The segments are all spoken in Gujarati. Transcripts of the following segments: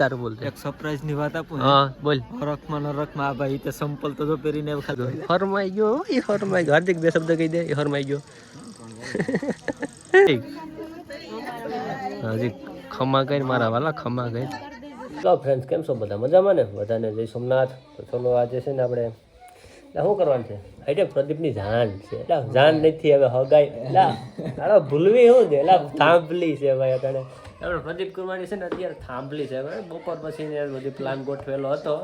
તારું બોલ એક સરપ્રાઈઝની વાત આપું હા? બોલ. હરખમાં નરખમાં આ ભાઈ તે સંપલ તો જો પહેરીને ખાધો. હરમાઈ ગયો એ હરમાઈ ગયો. હાર્દિક બે શબ્દ કહી દે એ હરમાઈ ગયો. હાજી ખમા કરી મારા વાલા ખમા કરી. તો ફ્રેન્ડ્સ કેમ છો? બધા મજામાં ને? બધાને જય સોમનાથ. તો ચલો આજે છે ને આપણે એટલે શું કરવાનું છે? એટલે પ્રદીપની જાન છે. એટલે જાન નથી હવે હગાઈ. એટલે ભૂલવી શું છે? એટલે સાંભળી છે ભાઈ અટાણે આપણે પ્રદીપ કુમારી છે ને અત્યારે થાંભલી છે હવે બપોર પછી બધી પ્લાન ગોઠવેલો હતો.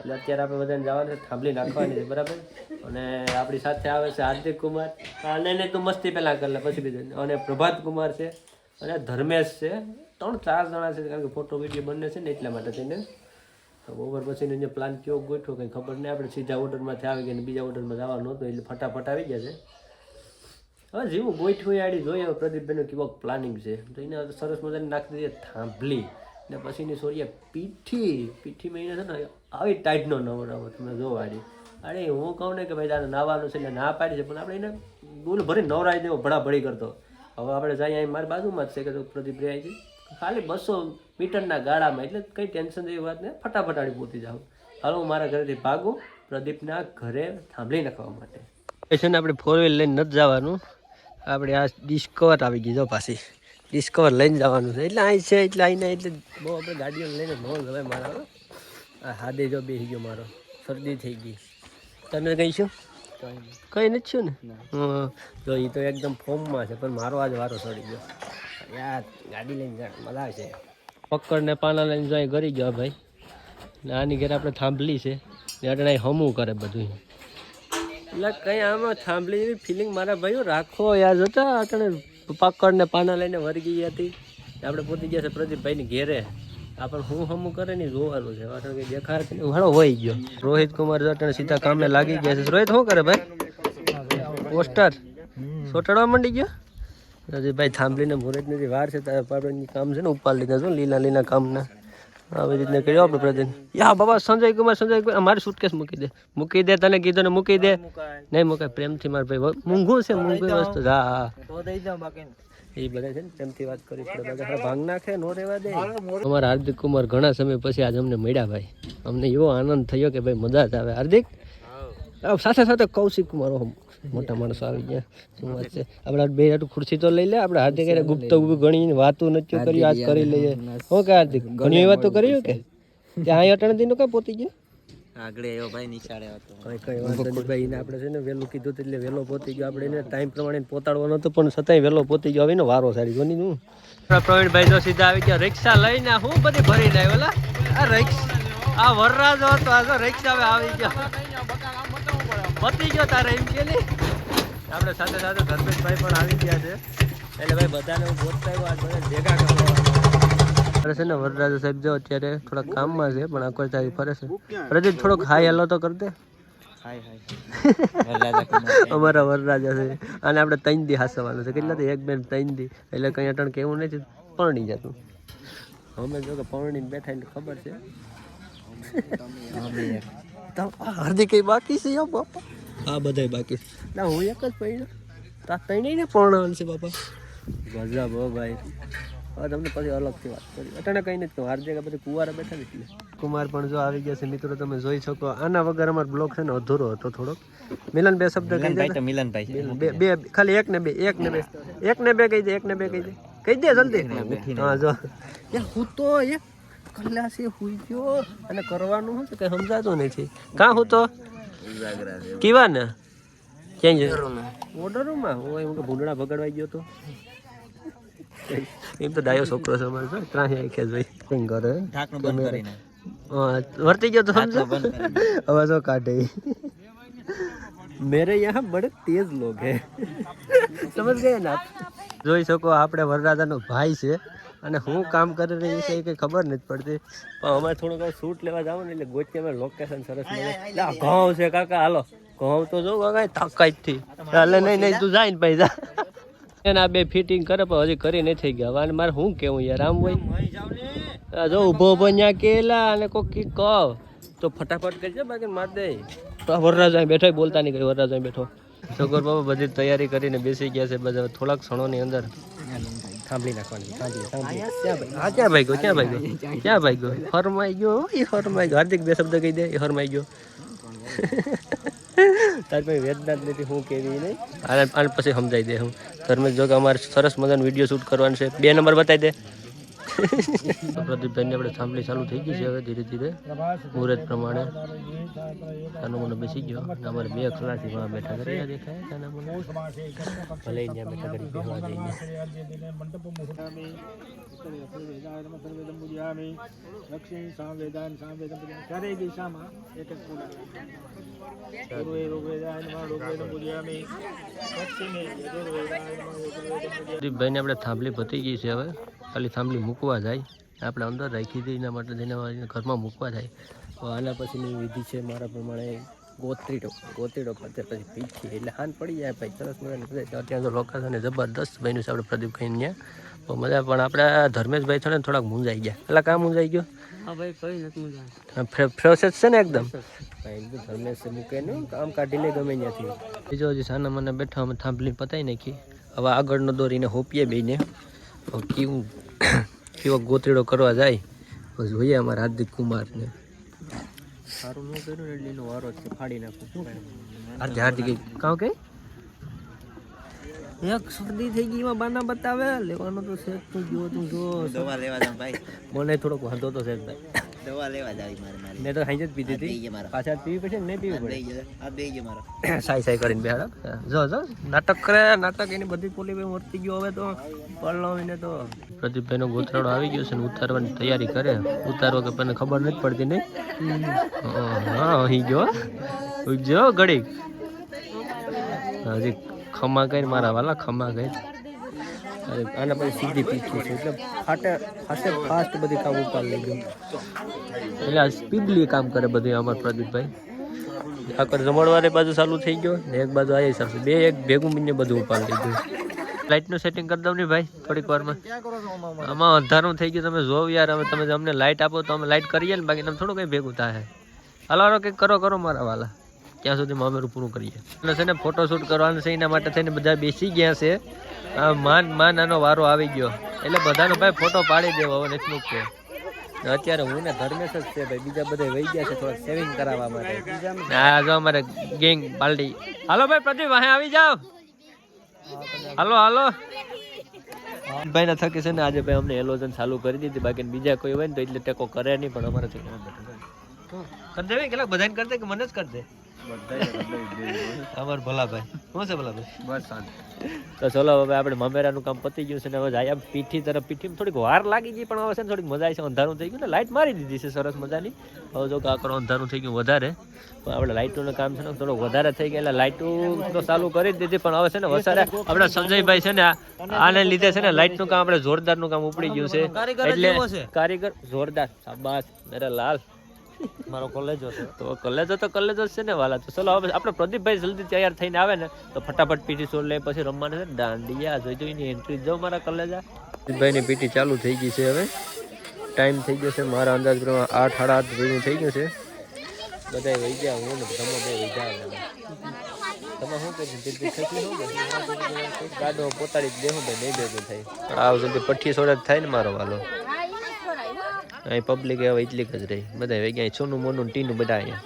એટલે અત્યારે આપણે બધાને જવાનું છે, થાંભલી નાખવાની છે, બરાબર? અને આપણી સાથે આવે છે હાર્દિક કુમાર. અને નહીં તું મસ્તી પહેલાં કરી પછી બીજું. અને પ્રભાત કુમાર છે, અને ધર્મેશ છે. ત્રણ, ચાર જણા છે, કારણ કે ફોટો વીડિયો બંને છે ને એટલા માટે થઈને. બપોર પછીનો જે પ્લાન કયો ગોઠવો કંઈ ખબર નહીં. આપણે સીધા ઓર્ડરમાંથી આવી ગયા બીજા ઓર્ડરમાં જવાનું હતું, એટલે ફટાફટ આવી ગયા છે. હવે જેવું ગોઠવી આડી જોઈએ પ્રદીપભાઈનું કેવો પ્લાનિંગ છે. તો એને સરસ મજાની નાખી દીધી, થાંભલી. ને પછીની સોરિયા પીઠી પીઠીમાં એને છે ને આવી ટાઈટનો નવડાવો તમે જો આડી. અરે હું કહું ને કે ભાઈ તારે નાવાનું છે એટલે ના પાડી છે, પણ આપણે એને બોલ ભરી નવરાઈ દેવો ભડા ભળી કરતો. હવે આપણે જઈએ અહીં મારી બાજુમાં જ છે કે પ્રદીપ રહ્યા છે. ખાલી બસો મીટરના ગાળામાં, એટલે કંઈ ટેન્શન જેવી વાત નહીં, ફટાફટ આડી પહોંચી જાઉં હાલો, હું મારા ઘરેથી ભાગું પ્રદીપના ઘરે થાંભલી નાખવા માટે. છે ને આપણે ફોર વ્હીલ લઈને નથી જવાનું. આપણે આ ડિસ્કવર આવી ગઈ જો પાછી. ડિસ્કવર લઈને જવાનું છે. એટલે અહીં છે એટલે અહીંને એટલે બહુ આપણે ગાડીઓ લઈને ન ગમે મારા આ હાદે જો બેસી ગયો મારો. શરદી થઈ ગઈ. તમે કઈ છો? કઈ નથી છું ને? હં. તો એ તો એકદમ ફોર્મમાં છે પણ મારો આજ વારો સડી ગયો. યાર ગાડી લઈને જાય મજા આવશે. પકડને પાના લઈને જાય કરી ગયો ભાઈ. ને આની ઘરે આપણે થાંભલી છે. ને અટણાઈ હમું કરે બધું એટલે કઈ આમાં થાંભલી એવી ફિલિંગ મારા ભાઈઓ? રાખો યાર, જતા અટણે પાકડને પાના લઈને વરગી હતી. આપણે પોતી ગયા છે પ્રદીપભાઈની ઘેરે. આપણે હું હમું કરે ને જોવાનું છે. કારણ કે દેખાય છે ઘણો હોય ગયો. રોહિત કુમાર જો અટણે સીધા કામે લાગી ગયા છે. રોહિત, શું કરે ભાઈ? પોસ્ટર. સોટાડવા માંડી ગયો? હજી ભાઈ, થાંભલીને મુહૂર્તની જે વાર છે. તારે પાડવાની કામ છે ને, ઉપાડ લીધા છો લીલા લીલા કામના. આવી રીતના કર્યો આપણે પ્રજન. યા બાબા સંજય કુમાર સંજય કુમાર મારી સુટકેસ મૂકી દે. મૂકી દે તને કીધું ને મૂકી દે. નહીં મૂકાય પ્રેમથી મારા ભાઈ. મૂંઘું છે મૂંઘી વસ્તુ. હા એ બધા છે ને પ્રેમથી વાત કરી પડે. બધા ભાંગ નાખે નો રહેવા દે. અમારા હાર્દિક કુમાર ઘણા સમય પછી આજ અમને મળ્યા ભાઈ. અમને એવો આનંદ થયો કે ભાઈ મજા જ આવે. હાર્દિક? સાથે સાથે કૌશિક કુમાર મોટા માણસો આવી ગયા. શું વાત છે? આપણે બે હાટું ખુરશી તો લઈ લે આપણે હાર્દિક હારે ગુપ્ત ઘણી વાતો નથી કરી આજ કરી લઈએ. હો કે હાર્દિક ઘણી વાતો કરી કે? ત્યાં અટણ દીનો કઈ પોતી ગયો? આગળ એવો ભાઈ નિશાળે હતો. કઈ કઈ વાંધો ભાઈ એને આપણે છે ને વહેલું કીધું હતું એટલે વહેલો પહોંચી ગયો. આપણે એને ટાઈમ પ્રમાણે પોતાડવાનો હતો પણ છતાંય વહેલો પહોંચી ગયો. હવે ને વારો સારી જોની હું પ્રવીણભાઈ તો સીધા આવી ગયા. રિક્ષા લઈને હું બધી ભરી જાય આ રિક્ષા આ વરરાજો હતો આ રિક્ષા હવે આવી ગયો. પતી ગયો તારે એમ કે નહીં? આપણે સાથે સાથે ધર્મેશભાઈ પણ આવી ગયા છે. એટલે ભાઈ બધાને હું બોલતા આવ્યો આજ બધા ભેગા કરવા. ફરે છે ને વરરાજા સાહેબ જો અત્યારે થોડા કામમાં છે પણ આખો તારી ફરે છે. પ્રદીપ થોડોક હાઈ હેલો તો કર દે. હાય હાય. અમારા વરરાજા છે. અને આપણે ત્રણ દી હાસવાનું છે. કેટલા એક બેન ત્રણ દી એટલે કંઈ અટણ કેવું નથી. પરણી જતું. અમે જો કે પરણી બેઠા એટલે ખબર છે. હાર્દિક કઈ બાકી છે યો બાપા હા બધાય બાકી. ના હું એક જ પડ્યો તા ત્રણેય ને પરણવાનું છે બાપા. ગજબ હો ભાઈ. હવે તમને પછી અલગથી વાત કરી અટાણે કંઈ નથી કહું હાર્દિક આ બધે કુવારા બેઠા ને એટલે. કુમાર પણ જો આવી ગયા છે મિત્રો તમે જોઈ શકો. આના વગર અમારો બ્લોક છે ને અધૂરો હતો થોડોક. મિલન બે શબ્દ કહી દે તો મિલનભાઈ બે બે ખાલી એક ને બે એક ને બે. એક ને બે કહી દે એક ને બે કહી દે. કહી દે જલ્દી. હા જો. એ હું તો એ કલાસે હુઈ ગયો. અને કરવાનું શું કે કઈ સમજાતું નથી. કાં હું તો કેવા ને ક્યાં છે ઓર્ડરમાં હું એમ કે ભૂંડડા બગડવાઈ ગયો તો. એમ તો ડાયો છોકરો છે અમારો તો ત્રાહી આંખે જોઈ કઈ કરે? ઢાંકણું બંધ કરીને. હા, વર્તી ગયો તો સમજો હવે જો કાઢે? મેરે યહાં બડે તેજ લોગ હે. સમજ ગયા ને જોઈ શકો આપણે વરરાજાનો ભાઈ છે. અને હું કામ કરી રહી છે એ કંઈ ખબર નથી પડતી. પણ અમે થોડુંક શૂટ લેવા જાવ ને એટલે ગોચી અમે લોકેશન સરસ મળે ઘઉં છે કાકા હાલો. ઘઉં તો જો કાકા તાકાતથી. એટલે નહીં નહીં તું જાય ને ભાઈ જા એના બે ફિટિંગ કરે પણ હજી કરી નથી ગયા. હવે આને મારે શું કેવું યાર આમ હોય. આ જો ઊભો ઊભો ન્યા કેલા અને કોક કી કહ. તો ફટાફટ કરજે બાકી માર દે. તો વરરાજ બેઠો બોલતા નહીં કરી વરરાજ બેઠો. સગર બાબા બધી તૈયારી કરીને બેસી ગયા છે બધા થોડાક ક્ષણોની અંદર. થાંભલી નાખવાની થાંભલી ક્યાં ભાઈ? ગયો ક્યાં ભાઈ ગયો? ક્યાં ભાઈ ગયો? હરમાઈ ગયો એ હરમાઈ ગયો. હાર્દિક બે શબ્દ કહી દે એ હરમાઈ ગયો. તાર કોઈ વેદના જ નથી હું કેવી નહીં આને પછી સમજાવી દે હું. ધર્મેશ જો કે અમારે સરસ મજાનો વીડિયો શૂટ કરવાનો છે. બે નંબર બતાવી દે. પ્રદીપભાઈને આપણે થાંભલી ચાલુ થઈ ગઈ છે હવે ધીરે ધીરે. મુહૂર્ત પ્રમાણે. નાનો મને બેસી ગયો. અમારે બે ખલાસી માં બેઠા કરી દેખાય, નાના મને. ભલે ત્યાં બેઠા કરી બેહવા જઈને આપણે થાંભલી પતી ગઈ છે હવે. ખાલી થાંભલી મૂકવા જાય આપણે અંદર રાખી દઈએ એના માટે જઈને ઘરમાં મૂકવા જાય. તો આના પછીની વિધિ છે મારા પ્રમાણે ગોત્રીડો ગોત્રીડો પતે પછી પીછી એટલે હાન પડી જાય ભાઈ સરસ મજાની ત્યાં તો લોકેશન જબરદસ્ત ભાઈનું છે આપણે પ્રદીપ કહીને ત્યાં. તો મજા પણ આપણા ધર્મેશભાઈ છે ને થોડાક મૂંઝાઈ ગયા. એટલે કાં મૂંઝાઈ ગયો? હા ભાઈ કઈ નથી મજા ફ્રે- છે ને એકદમ? ભાઈ ધર્મેશ મૂકે કામ કાઢી ગમે ત્યાંથી. બીજો હજી સાના મને બેઠા અમે થાંભલી પતાવી નાખી. હવે આગળનો દોરીને હોપીએ બેને હવે કેવું કેવો ગોતરીડો કરવા જાય બસ જોઈએ અમારા હાર્દિક કુમારને. સારું ન કર્યું એટલે એનો વારો છે ફાડી નાખું શું હાર્દિક હાર્દિક કાં કે? એક શરદી થઈ ગઈ એમાં બાના બતાવે. લેવાનો તો છે તું જો તું જો. દવા લેવા ભાઈ. મને થોડોક વાંધો તો છે જ ભાઈ. દવા લેવા જાવી મારે મારી. મેં તો હાઈ જ પીધી હતી. મારા. પાછા પીવી પડશે ને? નહીં પીવી પડે આ બે ગયો મારો. સાઈ સાઈ કરીને બેહાડો. જો જો નાટક કરે નાટક એની બધી પોલી ભાઈ મરતી ગયો હવે તો. પરણાવીને તો. પ્રદીપભાઈનો ગોથરાડો આવી ગયો છે ને ઉતારવાની તૈયારી કરે. ઉતારવા કે પણ ખબર નથી પડતી નહીં. હા અહીં ગયો. જો ઘડી હજી ખમા કરી મારા વાલા ખમા કરી આના પછી સીધી પીઠી છે, એટલે ફાટે ફાસ્ટે ફાસ્ટ બધી કામ ઉપાડ લઈ ગયું. એટલે આ સ્પીડલી કામ કરે બધું અમાર પ્રદીપભાઈ. આકર જમણવારે બાજુ ચાલુ થઈ ગયો, ને એક બાજુ આ હિસાબ બે એક ભેગું મીને બધું ઉપાડ લીધું લાઇટનું સેટિંગ કરી દઉં ને ભાઈ, થોડીક વારમાં. આમાં અંધારું થઈ ગયું, તમે જોવ યાર, હવે તમે અમને લાઇટ આપો તો અમે લાઇટ કરીએ ને, બાકી તમે થોડું કંઈ ભેગું થાય. હાલો હાલો, કંઈક કરો કરો મારા વાલા. ત્યાં સુધીમાં અમે પૂરું કરીએ. એટલે છે ને ફોટોશૂટ કરવાનું છે, એના માટે થઈને બધા બેસી ગયા છે. માન માન આનો વારો આવી ગયો. એટલે બધાનો ભાઈ ફોટો પાડી દેવો, હવે નથી છે અત્યારે હું ને ધર્મેશ જ છે, ભાઈ, બીજા બધા વહી ગયા છે થોડા સેવિંગ કરાવવા માટે. હા, જો અમારે ગેંગ પાર્ટી હાલો ભાઈ, પ્રદીપ, અહીં આવી જાઓ. હાલો હાલો. ભાઈ ના થકે છે ને, આજે ભાઈ અમને એલોજન ચાલુ કરી દીધી, બાકી બીજા કોઈ હોય ને તો એટલે ટેકો કરે નહીં, પણ અમારે કરી દે કેટલાક બધાને કરી દે કે મને જ કરી દે અમાર ભલાભાઈ. શું છે ભલાભાઈ? બસ તો ચલો હવે આપણે મમેરાનું કામ પતી ગયું છે ને હવે જાય પીઠી તરફ પીઠી થોડીક વાર લાગી ગઈ પણ હવે છે ને થોડીક મજા આવી છે. અંધારું થઈ ગયું ને લાઇટ મારી દીધી છે સરસ મજાની. હવે જો કાકરો અંધારું થઈ ગયું વધારે. પણ આપણે લાઇટોનું કામ છે ને થોડું વધારે થઈ ગયા એટલે લાઇટો તો ચાલુ કરી જ દીધી પણ હવે છે ને વધારે આપણા સંજયભાઈ છે ને આ- આને લીધે છે ને લાઇટનું કામ આપણે જોરદારનું કામ ઉપડી ગયું છે. એટલે કારીગર જોરદાર શાબાશ મેરા લાલ. મારો કોલેજ હતો તો કોલેજ તો કોલેજ જ છે ને વાલા. તો ચલો હવે આપણે પ્રદીપભાઈ જલ્દી તૈયાર થઈને આવે ને તો ફટાફટ પીટી સોલ લે પછી રમવાનું છે. દાંડિયા જોઈ જોઈને એન્ટ્રી જો મારા કોલેજ. પ્રદીપભાઈની પીટી ચાલુ થઈ ગઈ છે હવે. ટાઈમ થઈ ગયો છે મારા અંદાજ પ્રમાણે આઠ સાડા આઠ જેવું થઈ ગયું છે. બધા વહી ગયા હું ને તમે બે વહી ગયા તમે શું કહે છે ગાડો પોતાડી જ ભાઈ નહીં ભેગું થાય. આવ જલ્દી પઠ્ઠી સોડા જ થાય ને મારો વાલો. અહીં પબ્લિક હવે એટલી જ રહી. બધા વહી ગયા સોનું મોનું ટીનું બધા અહીંયા.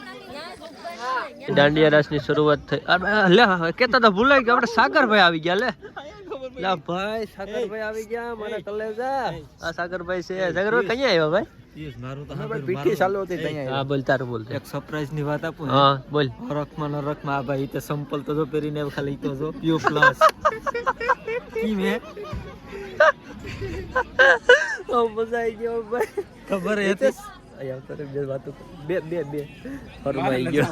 દાંડિયા રાસની શરૂઆત થઈ. અરે, લે કેતા તો ભૂલાઈ ગયા. આપણે સાગરભાઈ આવી ગયા લે. લા ભાઈ સાગરભાઈ આવી ગયા. મારા કલેજા. આ સાગરભાઈ છે. સાગરભાઈ કઈ આવ્યા ભાઈ? મારું તો પીઠી ચાલુ હતી ત્યાં હા બોલ તારું બોલ એક સરપ્રાઈઝની વાત આપું હા? બોલ. હરખમાં નરખમાં આ ભાઈ તે સંપલ તો જો પહેરીને ખાલી તો જો પ્યો પ્લસ કી મે ઓ મજા આવી ગયો ભાઈ. ખબર હતી બે વાતો બે બે બે. ફરમાઈ ગયો.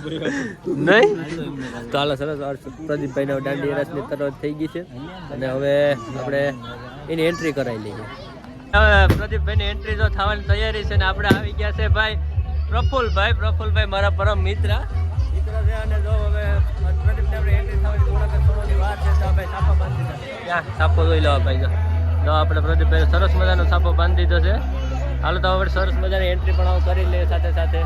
નહીં? તો હાલો સરસ. પ્રદીપભાઈ ના દાંડિયા રસની તરફ થઈ ગઈ છે. અને હવે આપણે એની એન્ટ્રી કરાવી લઈએ. હવે પ્રદીપભાઈ ની એન્ટ્રી તો થવાની તૈયારી છે ને આપણે આવી ગયા છે ભાઈ પ્રફુલભાઈ. પ્રફુલભાઈ મારા પરમ મિત્ર. મિત્ર છે અને જો હવે પ્રદીપને આપણે એન્ટ્રી થવાની થોડાક થોડોની વાર છે તો ભાઈ સાપો બાંધી ક્યાં સાપો જોઈ લો ભાઈ જો. જો આપણે પ્રદીપભાઈ સરસ મજાનો સાપો બાંધી દીધો છે. હાલો તો આપણે સરસ મજાની એન્ટ્રી પણ કરી લઈએ સાથે સાથે.